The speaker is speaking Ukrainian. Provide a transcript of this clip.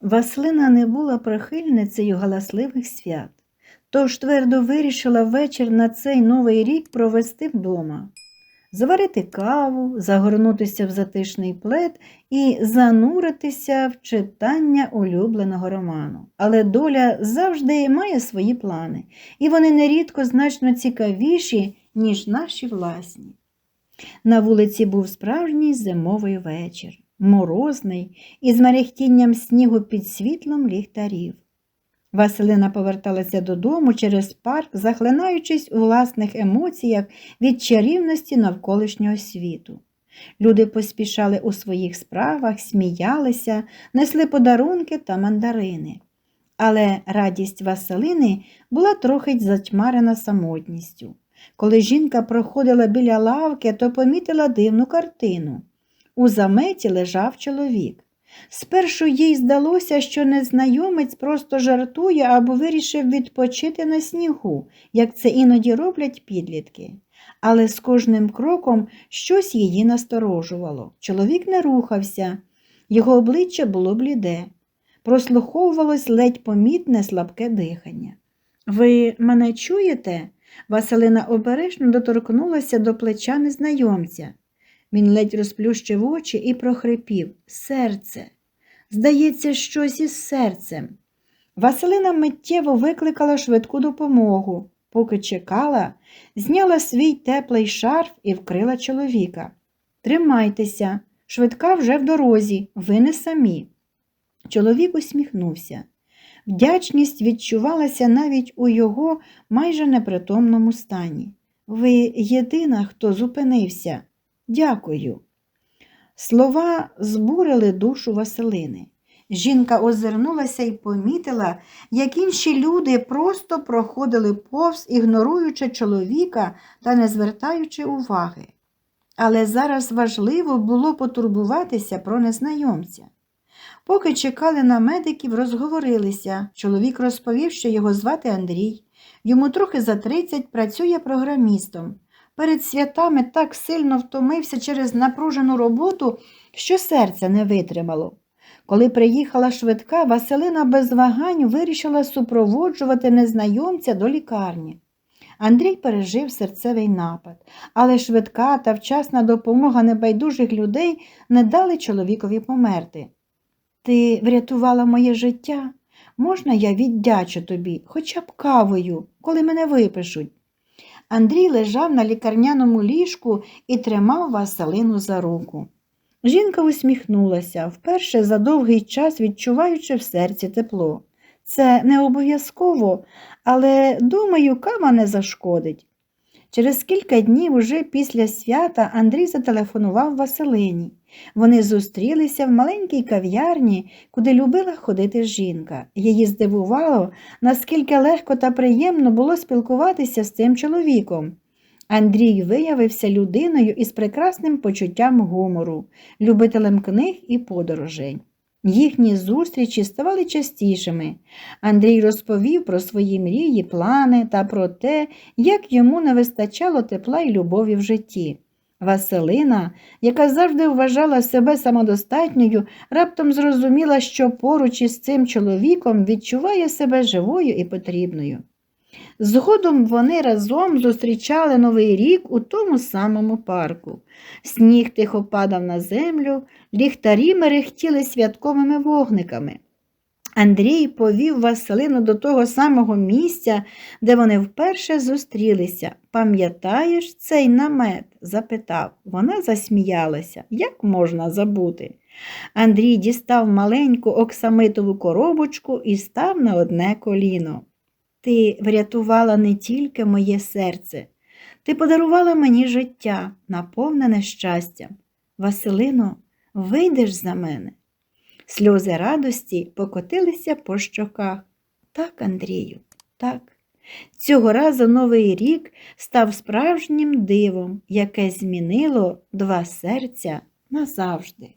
Васлина не була прихильницею галасливих свят, тож твердо вирішила вечір на цей новий рік провести вдома, заварити каву, загорнутися в затишний плед і зануритися в читання улюбленого роману. Але доля завжди має свої плани, і вони нерідко значно цікавіші, ніж наші власні. На вулиці був справжній зимовий вечір, морозний, із мерехтінням снігу під світлом ліхтарів. Василина поверталася додому через парк, захлинаючись у власних емоціях від чарівності навколишнього світу. Люди поспішали у своїх справах, сміялися, несли подарунки та мандарини. Але радість Василини була трохи затьмарена самотністю. Коли жінка проходила біля лавки, то помітила дивну картину. У заметі лежав чоловік. Спершу їй здалося, що незнайомець просто жартує або вирішив відпочити на снігу, як це іноді роблять підлітки. Але з кожним кроком щось її насторожувало. Чоловік не рухався, його обличчя було бліде, прослуховувалось ледь помітне слабке дихання. Ви мене чуєте? Василина обережно доторкнулася до плеча незнайомця. Він ледь розплющив очі і прохрипів Серце. Здається, щось із серцем. Василина миттєво викликала швидку допомогу. Поки чекала, зняла свій теплий шарф і вкрила чоловіка. Тримайтеся, швидка вже в дорозі, ви не самі. Чоловік усміхнувся. Вдячність відчувалася навіть у його майже непритомному стані. Ви єдина, хто зупинився. Дякую. Слова збурили душу Василини. Жінка озирнулася і помітила, як інші люди просто проходили повз, ігноруючи чоловіка та не звертаючи уваги. Але зараз важливо було потурбуватися про незнайомця. Поки чекали на медиків, розговорилися. Чоловік розповів, що його звати Андрій. Йому трохи за 30 працює програмістом. Перед святами так сильно втомився через напружену роботу, що серце не витримало. Коли приїхала швидка, Василина без вагань вирішила супроводжувати незнайомця до лікарні. Андрій пережив серцевий напад, але швидка та вчасна допомога небайдужих людей не дали чоловікові померти. Ти врятувала моє життя. Можна я віддячу тобі, хоча б кавою, коли мене випишуть. Андрій лежав на лікарняному ліжку і тримав Василину за руку. Жінка усміхнулася, вперше за довгий час відчуваючи в серці тепло. Це не обов'язково, але, думаю, кава не зашкодить. Через кілька днів, уже після свята, Андрій зателефонував Василині. Вони зустрілися в маленькій кав'ярні, куди любила ходити жінка. Її здивувало, наскільки легко та приємно було спілкуватися з цим чоловіком. Андрій виявився людиною із прекрасним почуттям гумору, любителем книг і подорожей. Їхні зустрічі ставали частішими. Андрій розповів про свої мрії, плани та про те, як йому не вистачало тепла і любові в житті. Василина, яка завжди вважала себе самодостатньою, раптом зрозуміла, що поруч із цим чоловіком відчуває себе живою і потрібною. Згодом вони разом зустрічали Новий рік у тому самому парку. Сніг тихо падав на землю, ліхтарі мерехтіли святковими вогниками. Андрій повів Василину до того самого місця, де вони вперше зустрілися. Пам'ятаєш цей намет? запитав. Вона засміялася. Як можна забути? Андрій дістав маленьку оксамитову коробочку і став на одне коліно. Ти врятувала не тільки моє серце, ти подарувала мені життя, наповнене щастям. Василино, вийдеш за мене. Сльози радості покотилися по щоках. Так, Андрію, так. Цього разу Новий рік став справжнім дивом, яке змінило два серця назавжди.